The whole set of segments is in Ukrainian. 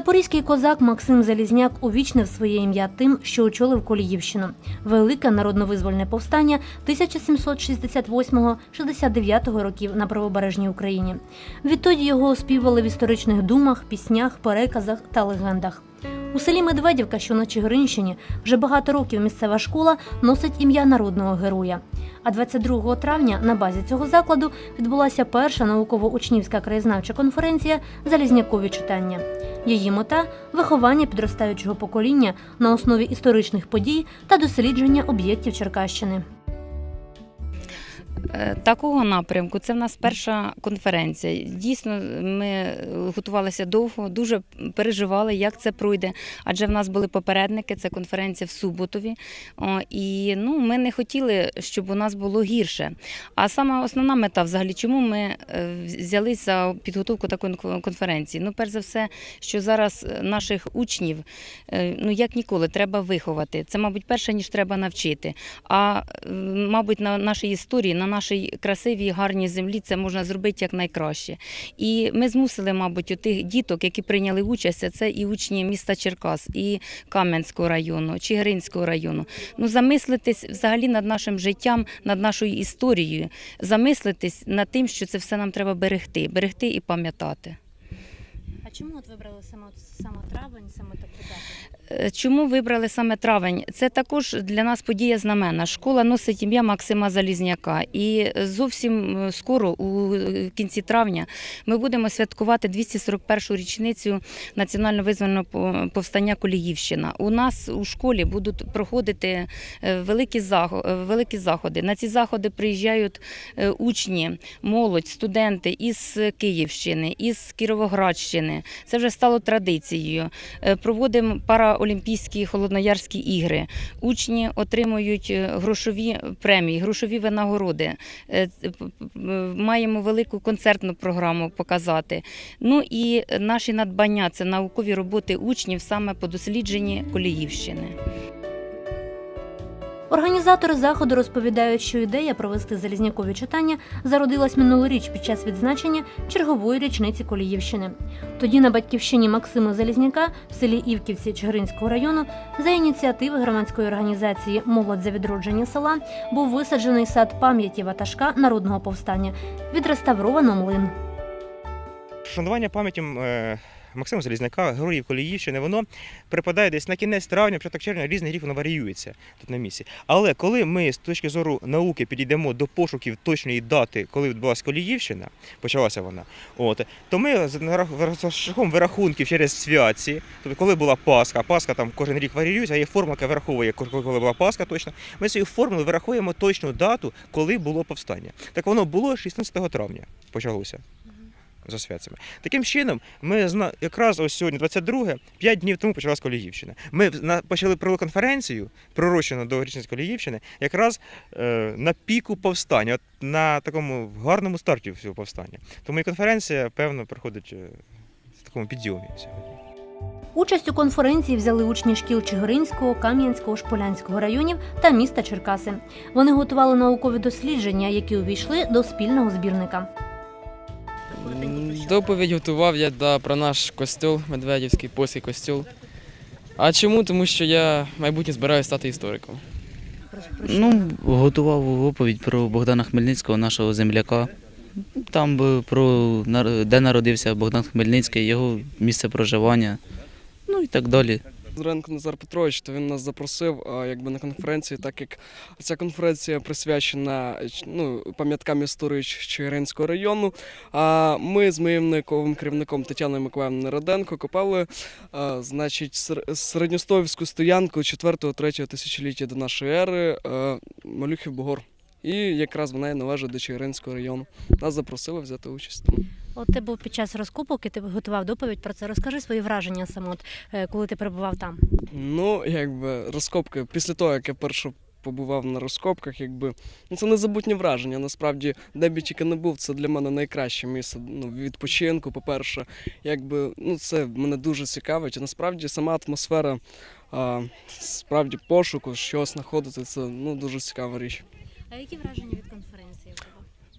Запорізький козак Максим Залізняк увічнив своє ім'я тим, що очолив Коліївщину. Велике народно-визвольне повстання 1768-69 років на правобережній Україні. Відтоді його оспівали в історичних думах, піснях, переказах та легендах. У селі Медведівка, що на Чигиринщині, вже багато років місцева школа носить ім'я народного героя. А 22 травня на базі цього закладу відбулася перша науково-учнівська краєзнавча конференція Залізнякові читання. Її мета виховання підростаючого покоління на основі історичних подій та дослідження об'єктів Черкащини. Е, Такого напрямку це в нас перша конференція. Дійсно, ми готувалися довго, дуже переживали, як це пройде. Адже в нас були попередники, це конференція в Суботові. І ну, ми не хотіли, щоб у нас було гірше. А саме основна мета, взагалі, чому ми е, взялись за підготовку такої конференції? Ну, перш за все, що зараз наших учнів, е, ну як ніколи, треба виховати. Це, мабуть, перше, ніж треба навчити. А е, мабуть, на нашій історії, на нашій красивій, гарній землі це можна зробити як найкраще. І ми змусили, мабуть, у тих діток, які прийняли участь, це і учні міста Черкас, і Кам'янського району, Чигиринського району. Ну, замислитись взагалі над нашим життям, над нашою історією, замислитись над тим, що це все нам треба берегти, берегти і пам'ятати. А чому от вибрали саме, саме травень, саме таку дату? Е, Чому вибрали саме травень? Це також для нас подія знамена. Школа носить ім'я Максима Залізняка. І зовсім е, скоро, у е, кінці травня, ми будемо святкувати 241-ю річницю національно визвольного повстання Коліївщина. У нас у школі будуть проходити великі великі заходи. На ці заходи приїжджають учні, молодь, студенти із Київщини, із Кіровоградщини. Це вже стало традицією. Проводимо параолімпійські холодноярські ігри. Учні отримують е, грошові премії, грошові винагороди. Е, Маємо велику концертну програму показати. Ну і наші надбання це наукові роботи учнів саме по дослідженні Коліївщини. Організатори заходу розповідають, що ідея провести залізнякові читання зародилась минулоріч під час відзначення чергової річниці Коліївщини. Тоді на батьківщині Максима Залізняка в селі Івківці Чигиринського району за ініціативи громадської організації Молодь за відродження села був висаджений сад пам'яті ватажка народного повстання. Відреставровано млин. Шанування пам'яті е, Максима Залізняка, героїв Коліївщини, воно припадає десь на кінець травня, початок червня, різний рік воно варіюється тут на місці. Але коли ми з точки зору науки підійдемо до пошуків точної дати, коли відбулася Коліївщина, почалася вона, от, то ми за шляхом вирахунків через святці, тобто коли була Пасха, Пасха там кожен рік варіюється, а є формула, яка вираховує, коли була Пасха точно, ми цією формулою вирахуємо точну дату, коли було повстання. Так воно було 16 травня, почалося за святцями. Таким чином, ми якраз ось сьогодні, 22 5 днів тому почалась Коліївщина. Ми почали провели конференцію, пророчену до річниці Коліївщини, якраз е... на піку повстання, от на такому гарному старті всього повстання. Тому і конференція, певно, проходить е, в такому підйомі сьогодні. Участь у конференції взяли учні шкіл Чигиринського, Кам'янського, Шполянського районів та міста Черкаси. Вони готували наукові дослідження, які увійшли до спільного збірника. Доповідь готував я да, про наш костюл, Медведівський польський костюл. А чому? Тому що я майбутнє збираюся стати істориком. Ну, готував оповідь про Богдана Хмельницького, нашого земляка. Там про де народився Богдан Хмельницький, його місце проживання, ну і так далі. Зренко Назар Петрович, то він нас запросив якби на конференцію, так як ця конференція присвячена ну, пам'яткам історії Чигиринського району. А ми з моїм науковим керівником Тетяною Миколаївною Раденко копали значить, сер- середньостовську стоянку 4-3 тисячоліття до нашої ери Малюхів Бугор. І якраз вона і належить до Чигиринського району. Нас запросили взяти участь. От ти був під час розкопок, і ти готував доповідь про це. Розкажи свої враження саме, от, е, коли ти перебував там. Ну, якби розкопки, після того, як я перше побував на розкопках, якби ну це незабутні враження. Насправді, де б я тільки не був, це для мене найкраще місце ну, відпочинку. По-перше, якби ну це мене дуже цікавить. І насправді сама атмосфера а, справді пошуку, щось знаходити, це ну дуже цікава річ. А які враження від конференції?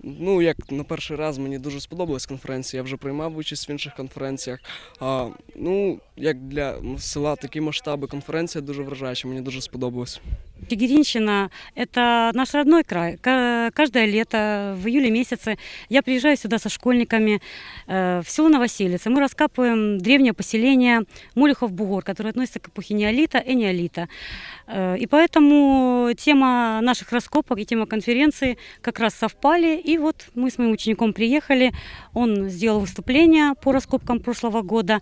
Ну, як на перший раз мені дуже сподобалась конференція. Я вже приймав участь в інших конференціях. А, ну, як для села такі масштаби, конференція дуже вражаюча, мені дуже сподобалось. Чигиринщина – это наш родной край. Ка- Каждое лето, в июле месяце, я приезжаю сюда со школьниками э, в село Новоселице. Мы раскапываем древнее поселение Мулихов-Бугор, которое относится к эпохе неолита и неолита. Э, И поэтому тема наших раскопок и тема конференции как раз совпали. И вот мы с моим учеником приехали, он сделал выступление по раскопкам прошлого года.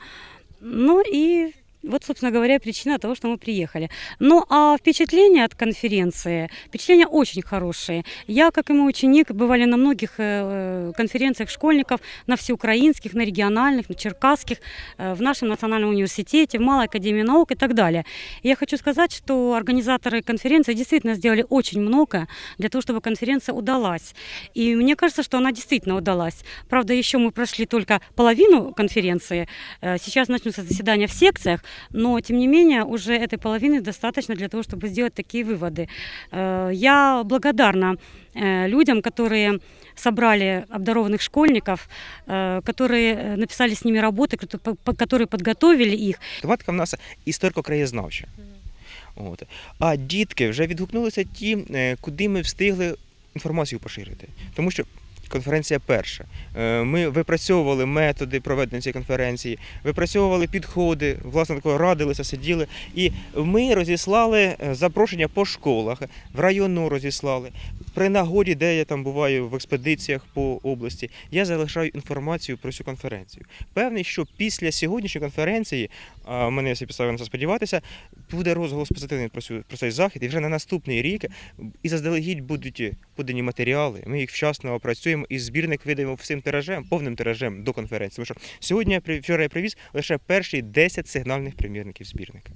Ну и вот, собственно говоря, причина того, что мы приехали. Ну, а впечатления от конференции, впечатления очень хорошие. Я, как и мой ученик, бывали на многих э, конференциях школьников, на всеукраинских, на региональных, на черкасских, э, в нашем национальном университете, в Малой академии наук и так далее. И я хочу сказать, что организаторы конференции действительно сделали очень много для того, чтобы конференция удалась. И мне кажется, что она действительно удалась. Правда, еще мы прошли только половину конференции. Э, Сейчас начнутся заседания в секциях, но, тем не менее, уже этой половины достаточно для того, чтобы сделать такие выводы. Э, Я благодарна э, людям, которые собрали обдарованных школьников, э, которые э, написали с ними работы, кто- по- по- которые подготовили их. Тематика в нас історико-краєзнавча. От. А дітки вже відгукнулися ті, е, куди ми встигли інформацію поширити. Тому що конференція перша. Е, Ми випрацьовували методи проведення цієї конференції, випрацьовували підходи, власне такого радилися, сиділи. І ми розіслали е, запрошення по школах, в району розіслали. При нагоді, де я там буваю в експедиціях по області, я залишаю інформацію про цю конференцію. Певний, що після сьогоднішньої конференції, а мене я підстави на це сподіватися, буде розголос позитивний про, цю, про цей захід, і вже на наступний рік і заздалегідь будуть подані матеріали. Ми їх вчасно опрацюємо і збірник видаємо всім тиражем, повним тиражем до конференції. Тому що сьогодні вчора я привіз лише перші 10 сигнальних примірників збірника.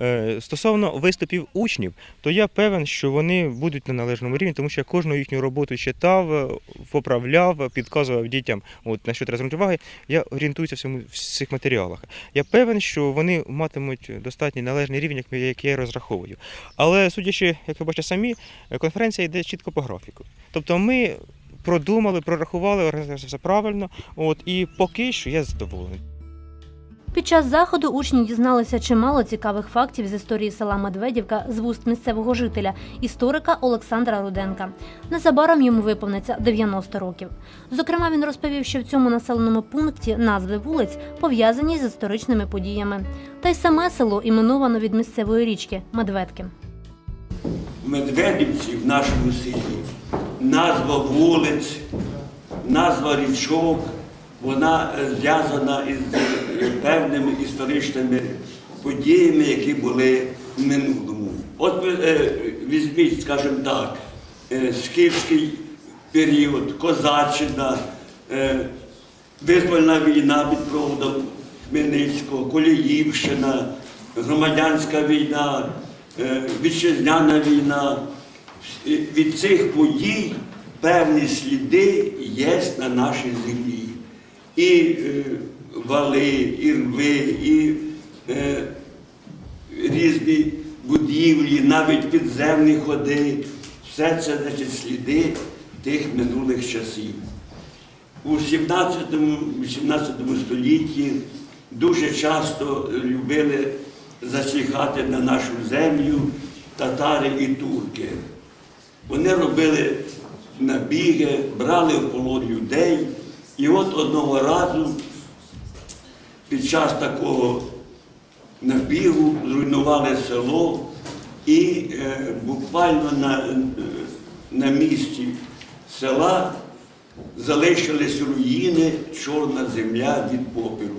Е, Стосовно виступів учнів, то я певен, що вони будуть на належному рівні, тому що я кожну їхню роботу читав, е, поправляв, підказував дітям, от на що треба звернути уваги. Я орієнтуюся в цьому в цих матеріалах. Я певен, що вони матимуть достатній належний рівень, як, я розраховую. Але судячи, як ви бачите самі, е, конференція йде чітко по графіку. Тобто ми продумали, прорахували, все правильно. От і поки що я задоволений. Під час заходу учні дізналися чимало цікавих фактів з історії села Медведівка з вуст місцевого жителя, історика Олександра Руденка. Незабаром йому виповниться 90 років. Зокрема, він розповів, що в цьому населеному пункті назви вулиць пов'язані з історичними подіями. Та й саме село іменовано від місцевої річки Медведки. Медведівці в нашому селі назва вулиць, назва річок, вона е, зв'язана із певними історичними подіями, які були в минулому. От е, візьміть, скажімо так, е, скіфський період, козаччина, е, визвольна війна під проводом Хмельницького, Коліївщина, громадянська війна, вітчизняна війна. Від цих подій певні сліди є на нашій землі. І вали, і рви, і е, різні будівлі, навіть підземні ходи. Все це значить, сліди тих минулих часів. У 17-18 столітті дуже часто любили зачігати на нашу землю татари і турки. Вони робили набіги, брали в полон людей. І от одного разу під час такого набігу зруйнували село і е, буквально на, е, на місці села залишились руїни, чорна земля від попелу.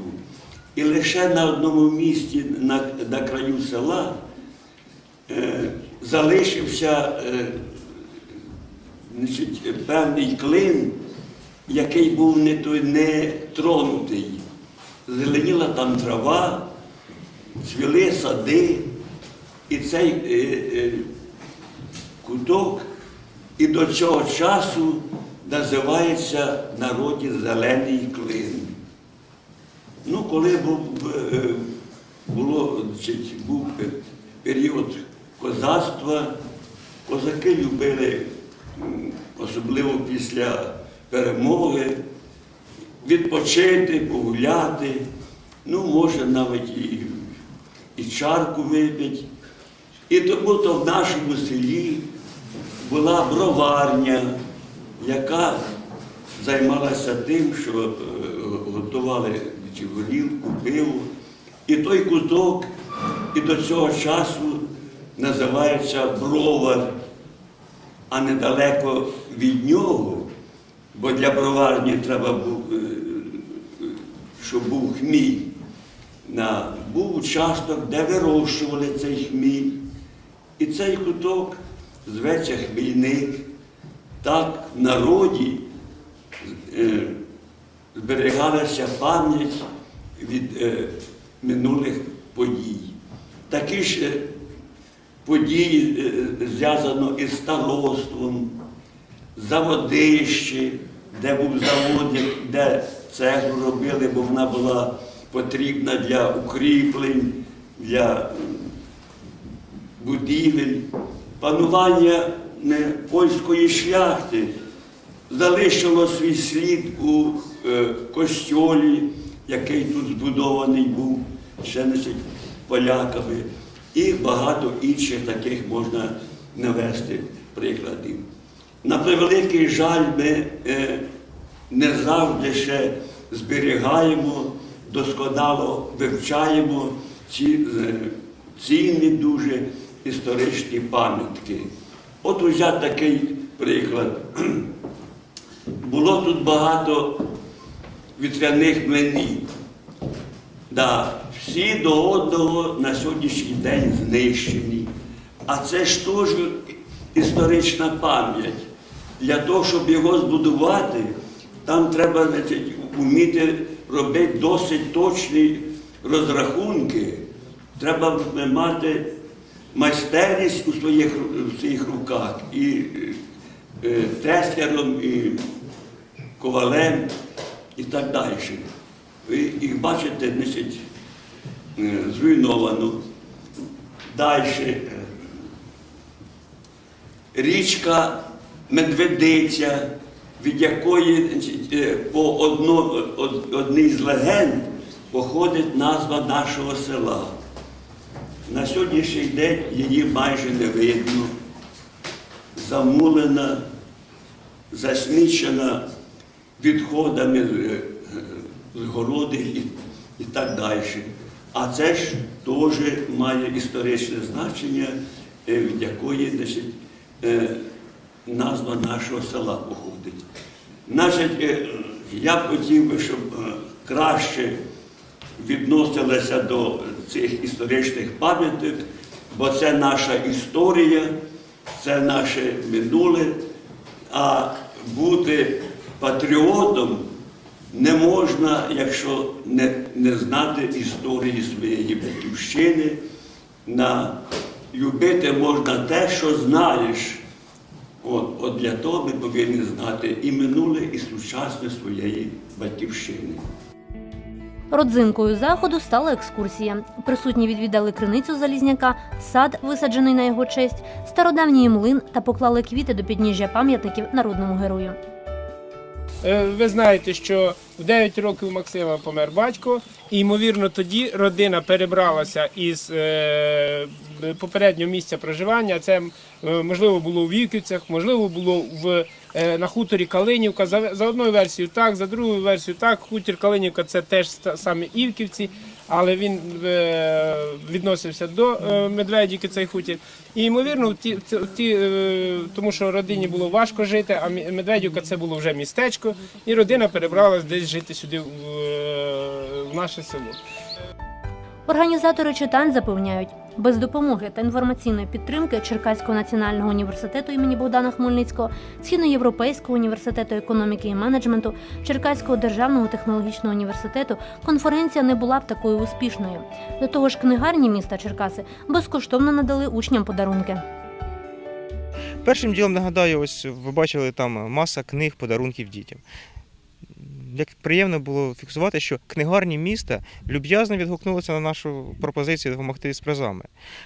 І лише на одному місці на, на краю села е, залишився е, значить, певний клин, який був не, не тронутий. Зеленіла там трава, цвіли сади, і цей е, е, куток і до цього часу називається в народі зелений клин. Ну, коли був, е, було, був період козацтва, козаки любили особливо після перемоги, відпочити, погуляти, ну, може навіть і, і чарку випити. І тому то в нашому селі була броварня, яка займалася тим, що е, готували чи горілку, пиво. І той куток і до цього часу називається бровар, а недалеко від нього, бо для броварні треба був, е, е, щоб був хміль. Був участок, де вирощували цей хміль. І цей куток зветься хмільник. Так в народі е, зберігалася пам'ять від минулих подій. Такі ж е, події зв'язано із староством, заводище, де був завод, де цеглу робили, бо вона була потрібна для укріплень, для будівель, панування польської шляхти. Залишило свій слід у е, костьолі, який тут збудований був ще значить, поляками, і багато інших таких можна навести прикладів. На превеликий жаль, ми е, не завжди ще зберігаємо, досконало вивчаємо ці е, цінні дуже історичні пам'ятки. От взяти такий приклад. Було тут багато вітряних млинів. Да, всі до одного на сьогоднішній день знищені. А це ж теж історична пам'ять. Для того, щоб його збудувати, там треба значить, вміти робити досить точні розрахунки. Треба мати майстерність у своїх, у своїх руках і е, теслером, і ковалем і так далі. Ви їх бачите, значить, е, зруйновано. Далі. Річка Медведиця, від якої е, по одно, од- одній з легенд походить назва нашого села. На сьогоднішній день її майже не видно, замулена, засмічена відходами з, е, з городів і, і так далі. А це ж теж має історичне значення, е, від якої значить, е, назва нашого села походить. Е, я хотів би, щоб е, краще відносилися до цих історичних пам'яток, бо це наша історія, це наше минуле. А бути патріотом не можна, якщо не, не знати історії своєї батьківщини. На, любити можна те, що знаєш. От, от для того ми повинні знати і минуле, і сучасне своєї батьківщини. Родзинкою заходу стала екскурсія. Присутні відвідали криницю Залізняка, сад, висаджений на його честь, стародавній млин та поклали квіти до підніжжя пам'ятників народному герою. Е, Ви знаєте, що в 9 років Максима помер батько, і ймовірно тоді родина перебралася із е, попереднього місця проживання. Це е, можливо було у Вівківцях, можливо, було в е, на хуторі Калинівка. За, за одною версією так, за другою версією так. Хутір Калинівка це теж саме Івківці, але він е, відносився до е, Медведівки, цей хутір. І ймовірно, ті, ті- е, тому що родині було важко жити, а Медведівка це було вже містечко, і родина перебралась десь жити сюди е, в наше село. Організатори читань запевняють, без допомоги та інформаційної підтримки Черкаського національного університету імені Богдана Хмельницького, Східноєвропейського університету економіки і менеджменту, Черкаського державного технологічного університету конференція не була б такою успішною. До того ж, книгарні міста Черкаси безкоштовно надали учням подарунки. Першим ділом нагадаю, ось ви бачили там маса книг, подарунків дітям. Як приємно було фіксувати, що книгарні міста люб'язно відгукнулися на нашу пропозицію допомогти з призами.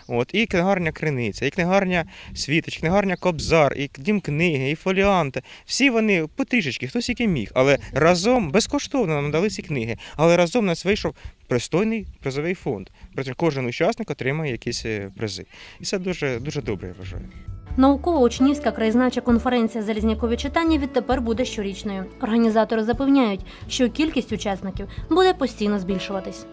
От і книгарня Криниця, і книгарня Світоч, книгарня Кобзар, і дім книги, і фоліанти. Всі вони потрішечки, хтось який міг, але разом безкоштовно нам дали ці книги. Але разом нас вийшов пристойний призовий фонд. Кожен учасник отримає якісь е, призи. І це дуже дуже добре, я вважаю. Науково-учнівська краєзнавча конференція Залізнякові читання відтепер буде щорічною. Організатори запевняють, що кількість учасників буде постійно збільшуватись.